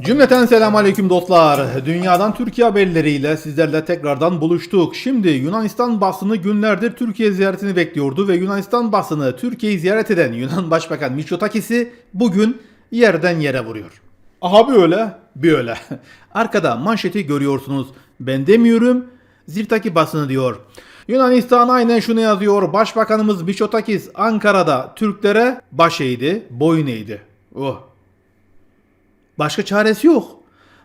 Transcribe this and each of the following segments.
Cümleten selam aleyküm dostlar. Dünyadan Türkiye haberleriyle sizlerle tekrardan buluştuk. Şimdi Yunanistan basını günlerdir Türkiye ziyaretini bekliyordu ve Yunanistan basını Türkiye'yi ziyaret eden Yunan Başbakan Mitsotakis'i bugün yerden yere vuruyor. Aha böyle, böyle. Arkada manşeti görüyorsunuz. Ben demiyorum, Zirtaki basını diyor. Yunanistan aynen şunu yazıyor. Başbakanımız Mitsotakis Ankara'da Türklere baş eğdi, boyun eğdi. Oh. Başka çaresi yok.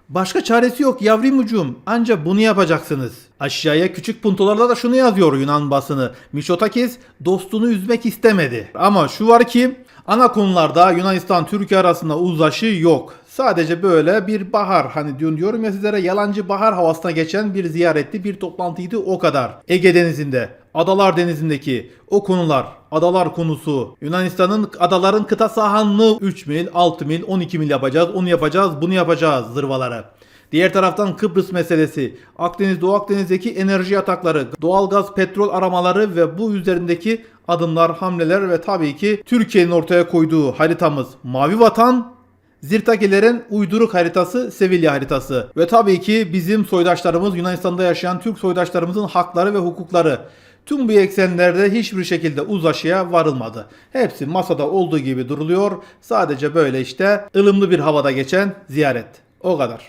Başka çaresi yok yavrimucum. Ancak bunu yapacaksınız. Aşağıya küçük puntolarla da şunu yazıyor Yunan basını. Miçotakis dostunu üzmek istemedi. Ama şu var ki ana konularda Yunanistan Türkiye arasında uzlaşı yok. Sadece böyle bir bahar hani diyorum, ya sizlere yalancı bahar havasına geçen bir ziyaretti bir toplantıydı o kadar. Ege Denizi'nde Adalar Denizi'ndeki o konular, adalar konusu, Yunanistan'ın adaların kıta sahanlığı 3 mil, 6 mil, 12 mil yapacağız, onu yapacağız, bunu yapacağız zırvaları. Diğer taraftan Kıbrıs meselesi, Akdeniz, Doğu Akdeniz'deki enerji yatakları, doğalgaz, petrol aramaları ve bu üzerindeki adımlar, hamleler ve tabii ki Türkiye'nin ortaya koyduğu haritamız Mavi Vatan Zirtakilerin uyduruk haritası Sevilla haritası ve tabii ki bizim soydaşlarımız Yunanistan'da yaşayan Türk soydaşlarımızın hakları ve hukukları. Tüm bu eksenlerde hiçbir şekilde uzlaşıya varılmadı. Hepsi masada olduğu gibi duruluyor. Sadece böyle işte ılımlı bir havada geçen ziyaret. O kadar.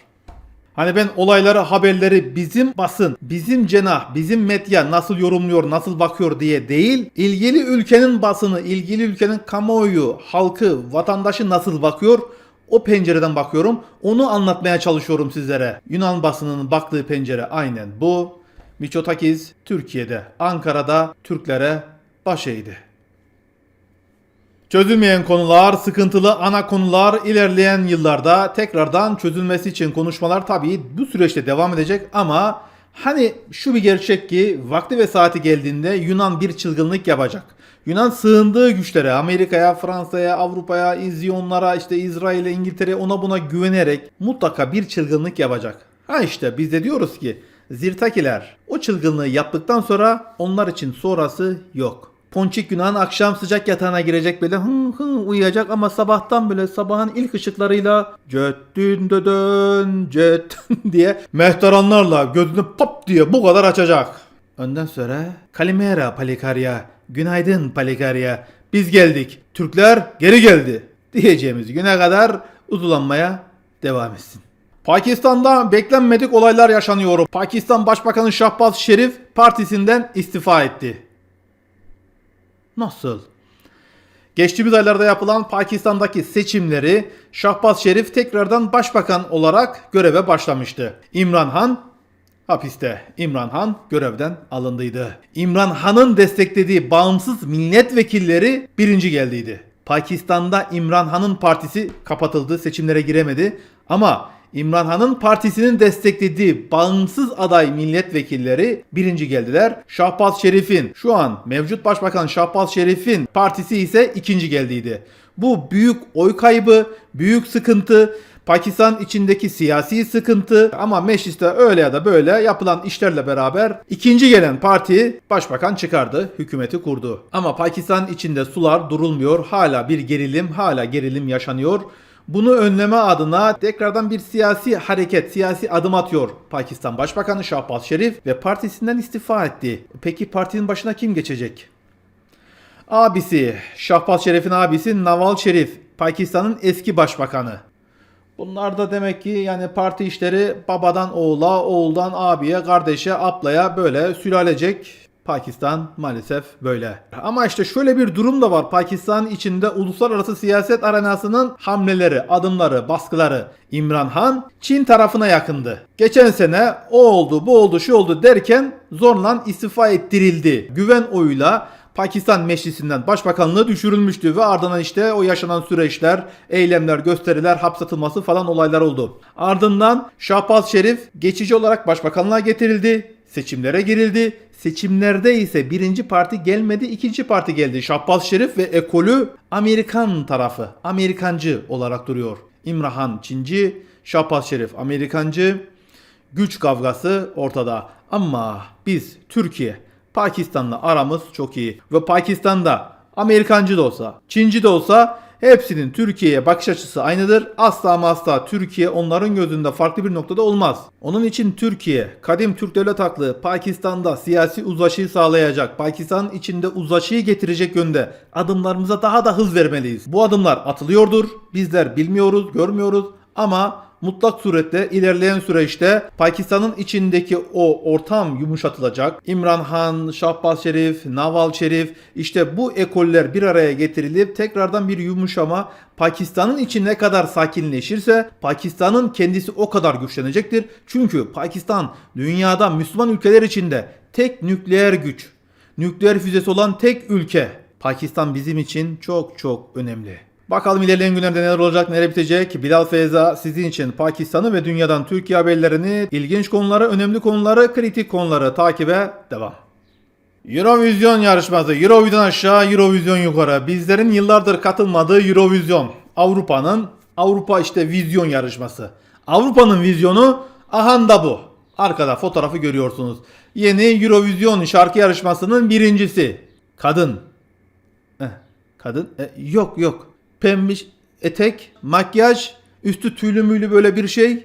Hani ben olayları, haberleri bizim basın, bizim cenah, bizim medya nasıl yorumluyor, nasıl bakıyor diye değil, ilgili ülkenin basını, ilgili ülkenin kamuoyu, halkı, vatandaşı nasıl bakıyor, o pencereden bakıyorum. Onu anlatmaya çalışıyorum sizlere. Yunan basınının baktığı pencere aynen bu. Miçotakis Türkiye'de, Ankara'da Türklere baş eğdi. Çözülmeyen konular, sıkıntılı ana konular ilerleyen yıllarda tekrardan çözülmesi için konuşmalar tabii bu süreçte devam edecek ama hani şu bir gerçek ki vakti ve saati geldiğinde Yunan bir çılgınlık yapacak. Yunan sığındığı güçlere, Amerika'ya, Fransa'ya, Avrupa'ya, İzyonlara, işte İsrail'e, İngiltere'ye ona buna güvenerek mutlaka bir çılgınlık yapacak. Ha işte biz de diyoruz ki Zirtakiler o çılgınlığı yaptıktan sonra onlar için sonrası yok. Ponçik Yunan akşam sıcak yatağına girecek böyle hı hı uyuyacak ama sabahtan böyle sabahın ilk ışıklarıyla Ceddin dön cet diye mehteranlarla gözünü pop diye bu kadar açacak. Ondan sonra Kalimera Palikarya, günaydın Palikarya, biz geldik, Türkler geri geldi diyeceğimiz güne kadar uzulanmaya devam etsin. Pakistan'da beklenmedik olaylar yaşanıyor. Pakistan Başbakanı Şahbaz Şerif partisinden istifa etti. Nasıl? Geçtiğimiz aylarda yapılan Pakistan'daki seçimleri Şahbaz Şerif tekrardan başbakan olarak göreve başlamıştı. İmran Han hapiste. İmran Han görevden alındıydı. İmran Han'ın desteklediği bağımsız milletvekilleri birinci geldiydi. Pakistan'da İmran Han'ın partisi kapatıldı, seçimlere giremedi. Ama İmran Han'ın partisinin desteklediği bağımsız aday milletvekilleri birinci geldiler. Şahbaz Şerif'in şu an mevcut başbakan Şahbaz Şerif'in partisi ise ikinci geldiydi. Bu büyük oy kaybı, büyük sıkıntı, Pakistan içindeki siyasi sıkıntı ama mecliste öyle ya da böyle yapılan işlerle beraber ikinci gelen parti başbakan çıkardı, hükümeti kurdu. Ama Pakistan içinde sular durulmuyor. Hala bir gerilim, hala gerilim yaşanıyor. Bunu önleme adına tekrardan bir siyasi hareket, siyasi adım atıyor. Pakistan Başbakanı Şahbaz Şerif ve partisinden istifa etti. Peki partinin başına kim geçecek? Abisi, Şahbaz Şerif'in abisi Naval Şerif, Pakistan'ın eski başbakanı. Bunlar da demek ki yani parti işleri babadan oğula, oğuldan abiye, kardeşe, ablaya böyle sülalecek. Pakistan maalesef böyle. Ama işte şöyle bir durum da var. Pakistan içinde uluslararası siyaset arenasının hamleleri, adımları, baskıları. İmran Han Çin tarafına yakındı. Geçen sene o oldu, bu oldu, şu oldu derken zorla istifa ettirildi. Güven oyuyla Pakistan Meclisi'nden başbakanlığı düşürülmüştü ve ardından işte o yaşanan süreçler, eylemler, gösteriler, hapsatılması falan olaylar oldu. Ardından Şahbaz Şerif geçici olarak başbakanlığa getirildi, seçimlere girildi. Seçimlerde ise birinci parti gelmedi, ikinci parti geldi. Şahbaz Şerif ve ekolü Amerikan tarafı, Amerikancı olarak duruyor. İmrahan Çinci, Şahbaz Şerif Amerikancı, güç kavgası ortada. Ama biz Türkiye Pakistan'la aramız çok iyi. Ve Pakistan'da Amerikancı da olsa, Çinci de olsa hepsinin Türkiye'ye bakış açısı aynıdır. Asla ama asla Türkiye onların gözünde farklı bir noktada olmaz. Onun için Türkiye, kadim Türk devlet aklı Pakistan'da siyasi uzlaşıyı sağlayacak, Pakistan içinde uzlaşıyı getirecek yönde adımlarımıza daha da hız vermeliyiz. Bu adımlar atılıyordur. Bizler bilmiyoruz, görmüyoruz ama mutlak surette ilerleyen süreçte Pakistan'ın içindeki o ortam yumuşatılacak. İmran Han, Şahbaz Şerif, Naval Şerif işte bu ekoller bir araya getirilip tekrardan bir yumuşama Pakistan'ın içi ne kadar sakinleşirse Pakistan'ın kendisi o kadar güçlenecektir. Çünkü Pakistan dünyada Müslüman ülkeler içinde tek nükleer güç, nükleer füzesi olan tek ülke. Pakistan bizim için çok çok önemli. Bakalım ilerleyen günlerde neler olacak, neler bitecek. Bilal Feyza sizin için Pakistan'ı ve dünyadan Türkiye haberlerini, ilginç konuları, önemli konuları, kritik konuları takibe devam. Eurovision yarışması. Eurovision aşağı, Eurovision yukarı. Bizlerin yıllardır katılmadığı Eurovision. Avrupa'nın Avrupa işte vizyon yarışması. Avrupa'nın vizyonu ahanda bu. Arkada fotoğrafı görüyorsunuz. Yeni Eurovision şarkı yarışmasının birincisi. Kadın. Eh, kadın. Eh, yok yok. Pembiş etek, makyaj, üstü tüylü müylü böyle bir şey.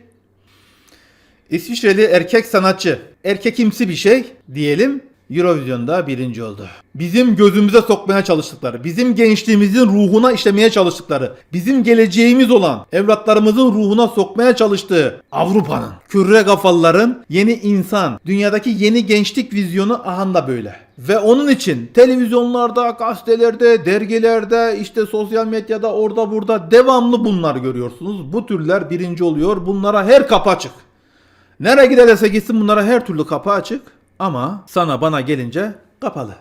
İsviçreli erkek sanatçı. Erkekimsi bir şey diyelim. Eurovision'da birinci oldu. Bizim gözümüze sokmaya çalıştıkları, bizim gençliğimizin ruhuna işlemeye çalıştıkları, bizim geleceğimiz olan evlatlarımızın ruhuna sokmaya çalıştığı Avrupa'nın, kürre kafalıların yeni insan, dünyadaki yeni gençlik vizyonu ahanda böyle. Ve onun için televizyonlarda, gazetelerde, dergilerde, işte sosyal medyada orada burada devamlı bunlar görüyorsunuz. Bu türler birinci oluyor. Bunlara her kapı açık. Nereye giderse gitsin bunlara her türlü kapı açık. Ama sana bana gelince kapalı.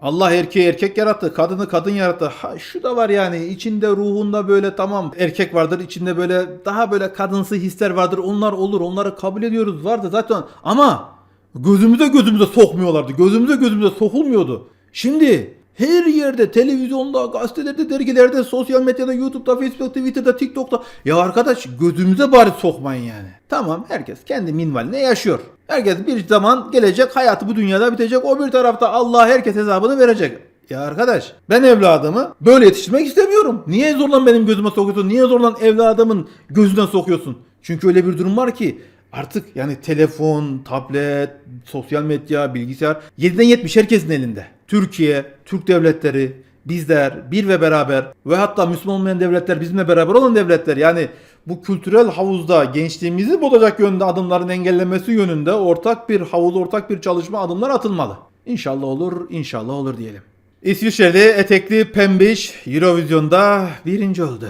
Allah erkeği erkek yarattı, kadını kadın yarattı. Ha, şu da var yani içinde ruhunda böyle tamam erkek vardır, içinde böyle daha böyle kadınsı hisler vardır. Onlar olur, onları kabul ediyoruz vardı zaten. Ama gözümüze gözümüze sokmuyorlardı. Gözümüze gözümüze sokulmuyordu. Şimdi her yerde, televizyonda, gazetelerde, dergilerde, sosyal medyada, YouTube'da, Facebook'ta, Twitter'da, TikTok'ta. Ya arkadaş gözümüze bari sokmayın yani. Tamam herkes kendi minvaline yaşıyor. Herkes bir zaman gelecek hayatı bu dünyada bitecek. O bir tarafta Allah herkes hesabını verecek. Ya arkadaş ben evladımı böyle yetiştirmek istemiyorum. Niye zorlan benim gözüme sokuyorsun? Niye zorlan evladımın gözüne sokuyorsun? Çünkü öyle bir durum var ki artık yani telefon, tablet, sosyal medya, bilgisayar 7'den 70 herkesin elinde. Türkiye, Türk devletleri, bizler bir ve beraber ve hatta Müslüman olmayan devletler bizimle beraber olan devletler yani bu kültürel havuzda gençliğimizi bozacak yönde adımların engellenmesi yönünde ortak bir havuz, ortak bir çalışma adımlar atılmalı. İnşallah olur, inşallah olur diyelim. İsviçreli etekli pembiş Eurovision'da birinci oldu.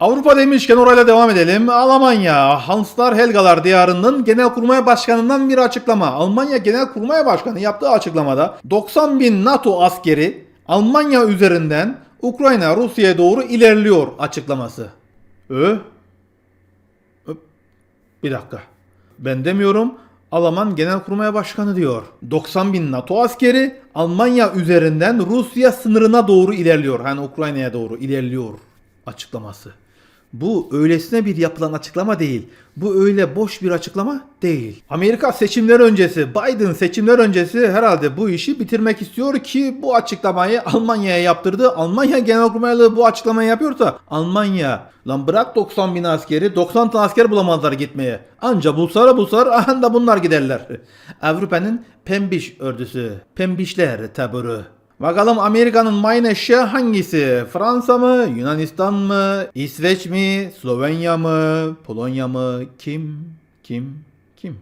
Avrupa demişken orayla devam edelim. Almanya, Hanslar Helgalar diyarının Genelkurmay Başkanı'ndan bir açıklama. Almanya Genelkurmay Başkanı yaptığı açıklamada 90 bin NATO askeri Almanya üzerinden Ukrayna Rusya'ya doğru ilerliyor açıklaması. Ö? Bir dakika. Ben demiyorum. Alman Genelkurmay Başkanı diyor. 90 bin NATO askeri Almanya üzerinden Rusya sınırına doğru ilerliyor. Hani Ukrayna'ya doğru ilerliyor açıklaması. Bu öylesine bir yapılan açıklama değil. Bu öyle boş bir açıklama değil. Amerika seçimler öncesi, Biden seçimler öncesi herhalde bu işi bitirmek istiyor ki bu açıklamayı Almanya'ya yaptırdı. Almanya Genelkurmaylığı bu açıklamayı yapıyorsa Almanya lan bırak 90 bin askeri 90 tane asker bulamazlar gitmeye. Anca bulsalar bulsalar anda bunlar giderler. Avrupa'nın pembiş ördüsü, pembişler taburu. Bakalım Amerika'nın mayın eşeği hangisi? Fransa mı? Yunanistan mı? İsveç mi? Slovenya mı? Polonya mı? Kim? Kim? Kim?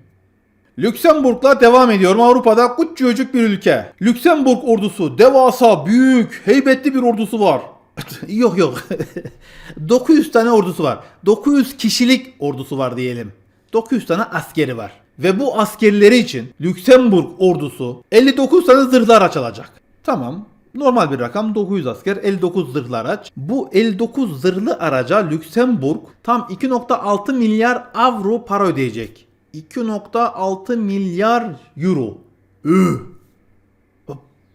Lüksemburg'la devam ediyorum. Avrupa'da küçücük bir ülke. Lüksemburg ordusu devasa, büyük, heybetli bir ordusu var. yok yok. 900 tane ordusu var. 900 kişilik ordusu var diyelim. 900 tane askeri var. Ve bu askerleri için Lüksemburg ordusu 59 tane zırhlı araç alacak. Tamam. Normal bir rakam 900 asker 59 zırhlı araç. Bu 59 zırhlı araca Lüksemburg tam 2.6 milyar avro para ödeyecek. 2.6 milyar euro. Üh.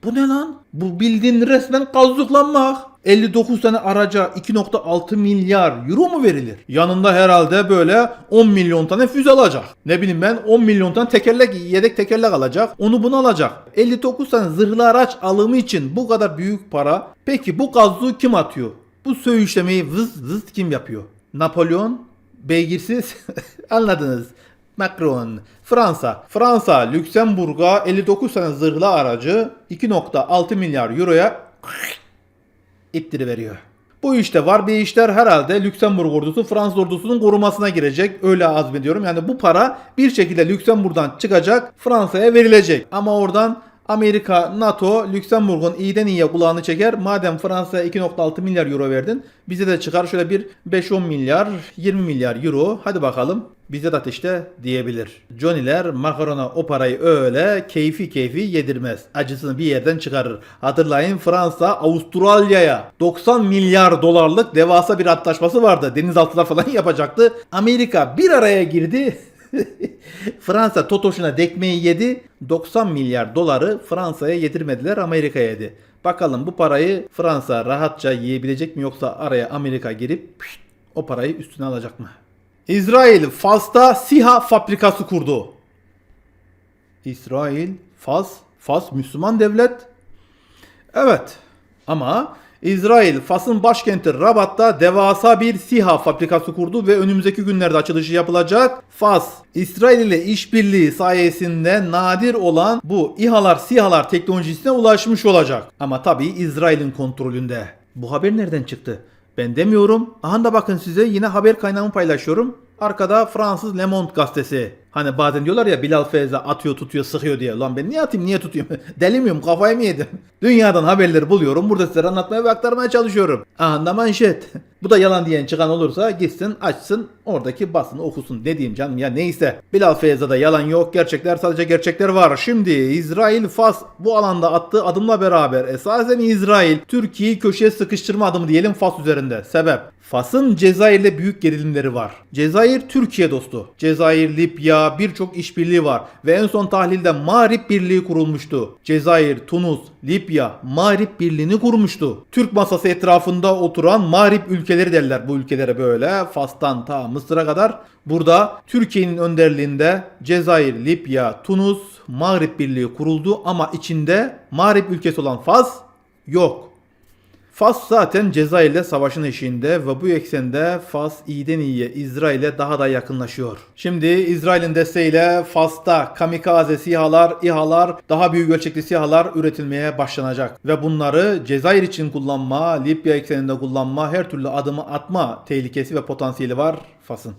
Bu ne lan? Bu bildiğin resmen kazıklanmak. 59 tane araca 2.6 milyar euro mu verilir? Yanında herhalde böyle 10 milyon tane füze alacak. Ne bileyim ben 10 milyon tane tekerlek yedek tekerlek alacak. Onu bunu alacak. 59 tane zırhlı araç alımı için bu kadar büyük para. Peki bu gazı kim atıyor? Bu söğüşlemeyi vız vız kim yapıyor? Napolyon, beygirsiz, anladınız. Macron, Fransa. Fransa, Lüksemburg'a 59 tane zırhlı aracı 2.6 milyar euroya ittiriveriyor. Bu işte var bir işler herhalde Lüksemburg ordusu Fransız ordusunun korumasına girecek. Öyle azmediyorum. Yani bu para bir şekilde Lüksemburg'dan çıkacak Fransa'ya verilecek. Ama oradan Amerika, NATO, Lüksemburg'un iyiden iyiye kulağını çeker. Madem Fransa'ya 2.6 milyar euro verdin bize de çıkar şöyle bir 5-10 milyar 20 milyar euro hadi bakalım bize de ateşte diyebilir. Johnny'ler makarona o parayı öyle keyfi keyfi yedirmez. Acısını bir yerden çıkarır. Hatırlayın Fransa Avustralya'ya 90 milyar dolarlık devasa bir antlaşması vardı. Denizaltılar falan yapacaktı. Amerika bir araya girdi. Fransa Totoş'una dekmeyi yedi. 90 milyar doları Fransa'ya yedirmediler Amerika'ya yedi. Bakalım bu parayı Fransa rahatça yiyebilecek mi yoksa araya Amerika girip pişt, o parayı üstüne alacak mı? İsrail Fas'ta SİHA fabrikası kurdu. İsrail, Fas, Fas Müslüman devlet. Evet ama İsrail Fas'ın başkenti Rabat'ta devasa bir SİHA fabrikası kurdu ve önümüzdeki günlerde açılışı yapılacak. Fas, İsrail ile işbirliği sayesinde nadir olan bu İHA'lar SİHA'lar teknolojisine ulaşmış olacak. Ama tabii İsrail'in kontrolünde. Bu haber nereden çıktı? Ben demiyorum. Aha da bakın size yine haber kaynağımı paylaşıyorum. Arkada Fransız Le Monde gazetesi. Hani bazen diyorlar ya Bilal Feyza atıyor tutuyor sıkıyor diye. Lan ben niye atayım niye tutayım? Deli miyim kafayı mı yedim? Dünyadan haberleri buluyorum. Burada size anlatmaya ve aktarmaya çalışıyorum. Aha da manşet. Bu da yalan diyen çıkan olursa gitsin açsın oradaki basını okusun. Ne diyeyim canım ya neyse. Bilal Feyza'da yalan yok. Gerçekler sadece gerçekler var. Şimdi İsrail Fas bu alanda attığı adımla beraber esasen İsrail Türkiye'yi köşeye sıkıştırma adımı diyelim Fas üzerinde. Sebep Fas'ın Cezayir'le büyük gerilimleri var. Cezayir Türkiye dostu. Cezayir, Libya birçok işbirliği var ve en son tahlilde Mağrip Birliği kurulmuştu. Cezayir, Tunus, Libya Mağrip Birliği'ni kurmuştu. Türk masası etrafında oturan Mağrip ülkeleri derler bu ülkelere böyle. Fas'tan ta Mısır'a kadar. Burada Türkiye'nin önderliğinde Cezayir, Libya, Tunus, Mağrip Birliği kuruldu ama içinde Mağrip ülkesi olan Fas yok. Fas zaten Cezayir'le savaşın eşiğinde ve bu eksende Fas iyiden iyiye İsrail'e daha da yakınlaşıyor. Şimdi İsrail'in desteğiyle Fas'ta kamikaze sihalar, İHA'lar, daha büyük ölçekli sihalar üretilmeye başlanacak. Ve bunları Cezayir için kullanma, Libya ekseninde kullanma, her türlü adımı atma tehlikesi ve potansiyeli var Fas'ın.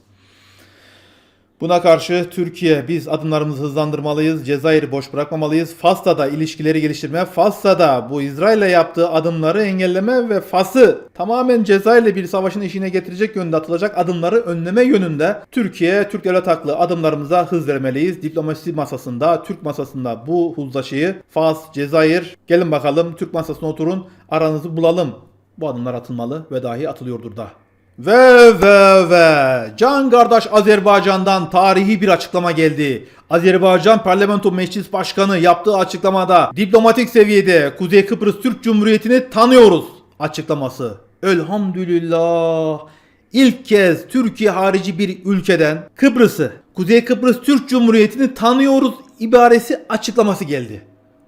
Buna karşı Türkiye biz adımlarımızı hızlandırmalıyız. Cezayir'i boş bırakmamalıyız. Fas'ta da ilişkileri geliştirme, Fas'ta da bu İsrail'le yaptığı adımları engelleme ve Fas'ı tamamen Cezayir'le bir savaşın eşiğine getirecek yönde atılacak adımları önleme yönünde Türkiye, Türk devlet haklı adımlarımıza hız vermeliyiz. Diplomasi masasında, Türk masasında bu huzlaşıyı Fas, Cezayir gelin bakalım Türk masasına oturun aranızı bulalım. Bu adımlar atılmalı ve dahi atılıyordur da. Ve ve ve Can kardeş Azerbaycan'dan tarihi bir açıklama geldi. Azerbaycan Parlamento Meclis Başkanı yaptığı açıklamada diplomatik seviyede Kuzey Kıbrıs Türk Cumhuriyeti'ni tanıyoruz açıklaması. Elhamdülillah. İlk kez Türkiye harici bir ülkeden Kıbrıs'ı, Kuzey Kıbrıs Türk Cumhuriyeti'ni tanıyoruz ibaresi açıklaması geldi.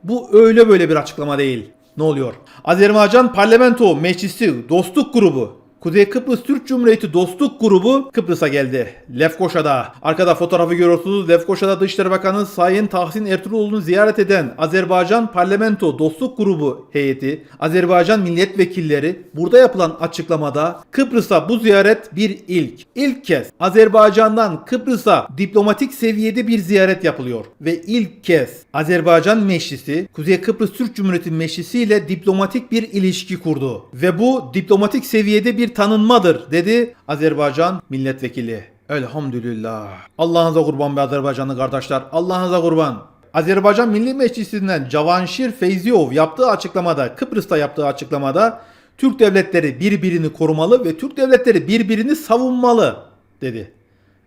Bu öyle böyle bir açıklama değil. Ne oluyor? Azerbaycan Parlamento Meclisi Dostluk Grubu Kuzey Kıbrıs Türk Cumhuriyeti Dostluk Grubu Kıbrıs'a geldi. Lefkoşa'da. Arkada fotoğrafı görüyorsunuz. Lefkoşa'da Dışişleri Bakanı Sayın Tahsin Ertuğrul'u ziyaret eden Azerbaycan Parlamento Dostluk Grubu heyeti, Azerbaycan milletvekilleri burada yapılan açıklamada Kıbrıs'a bu ziyaret bir ilk. İlk kez Azerbaycan'dan Kıbrıs'a diplomatik seviyede bir ziyaret yapılıyor ve ilk kez Azerbaycan Meclisi Kuzey Kıbrıs Türk Cumhuriyeti Meclisi ile diplomatik bir ilişki kurdu ve bu diplomatik seviyede bir tanınmadır dedi Azerbaycan milletvekili. Elhamdülillah. Allah'ınıza kurban be Azerbaycanlı kardeşler. Allah'ınıza kurban. Azerbaycan Milli Meclisi'nden Cavanşir Feyziyov yaptığı açıklamada, Kıbrıs'ta yaptığı açıklamada Türk devletleri birbirini korumalı ve Türk devletleri birbirini savunmalı dedi.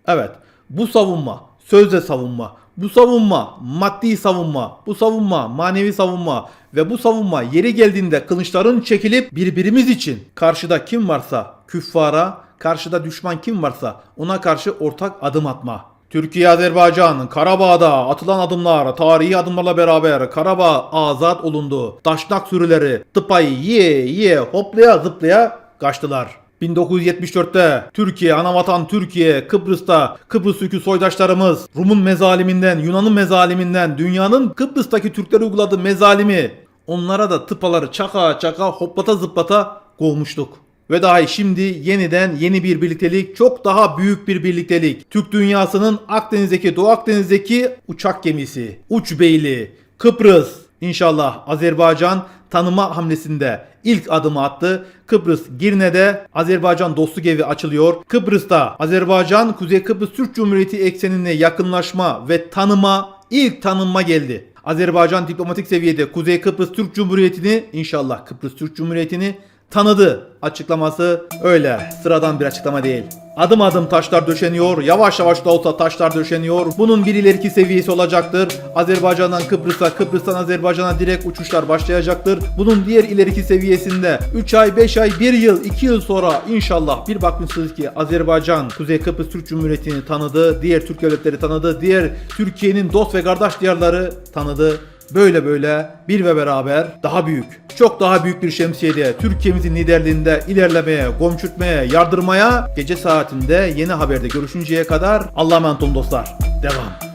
Evet, bu savunma, sözle savunma, bu savunma maddi savunma, bu savunma manevi savunma ve bu savunma yeri geldiğinde kılıçların çekilip birbirimiz için karşıda kim varsa küffara, karşıda düşman kim varsa ona karşı ortak adım atma. Türkiye Azerbaycan Karabağ'da atılan adımlar tarihi adımlarla beraber Karabağ azat olundu. Taşnak sürüleri tıpayı yiye yiye hoplaya zıplaya kaçtılar. 1974'te Türkiye, anavatan Türkiye, Kıbrıs'ta Kıbrıs soydaşlarımız Rum'un mezaliminden, Yunan'ın mezaliminden, dünyanın Kıbrıs'taki Türklere uyguladığı mezalimi onlara da tıpaları çaka çaka hoplata zıplata kovmuştuk. Ve dahi şimdi yeniden yeni bir birliktelik, çok daha büyük bir birliktelik. Türk dünyasının Akdeniz'deki, Doğu Akdeniz'deki uçak gemisi, Uçbeyli, Kıbrıs, İnşallah Azerbaycan tanıma hamlesinde ilk adımı attı. Kıbrıs Girne'de Azerbaycan dostluk evi açılıyor. Kıbrıs'ta Azerbaycan Kuzey Kıbrıs Türk Cumhuriyeti eksenine yakınlaşma ve tanıma ilk tanınma geldi. Azerbaycan diplomatik seviyede Kuzey Kıbrıs Türk Cumhuriyeti'ni inşallah Kıbrıs Türk Cumhuriyeti'ni tanıdı açıklaması öyle sıradan bir açıklama değil. Adım adım taşlar döşeniyor, yavaş yavaş da olsa taşlar döşeniyor. Bunun bir ileriki seviyesi olacaktır. Azerbaycan'dan Kıbrıs'a, Kıbrıs'tan Azerbaycan'a direkt uçuşlar başlayacaktır. Bunun diğer ileriki seviyesinde 3 ay, 5 ay, 1 yıl, 2 yıl sonra inşallah bir bakmışsınız ki Azerbaycan Kuzey Kıbrıs Türk Cumhuriyeti'ni tanıdı, diğer Türk devletleri tanıdı, diğer Türkiye'nin dost ve kardeş diyarları tanıdı. Böyle böyle bir ve beraber daha büyük, çok daha büyük bir şemsiyede Türkiye'mizin liderliğinde ilerlemeye, komşutmaya, yardırmaya gece saatinde yeni haberde görüşünceye kadar Allah'a emanet olun dostlar. Devam.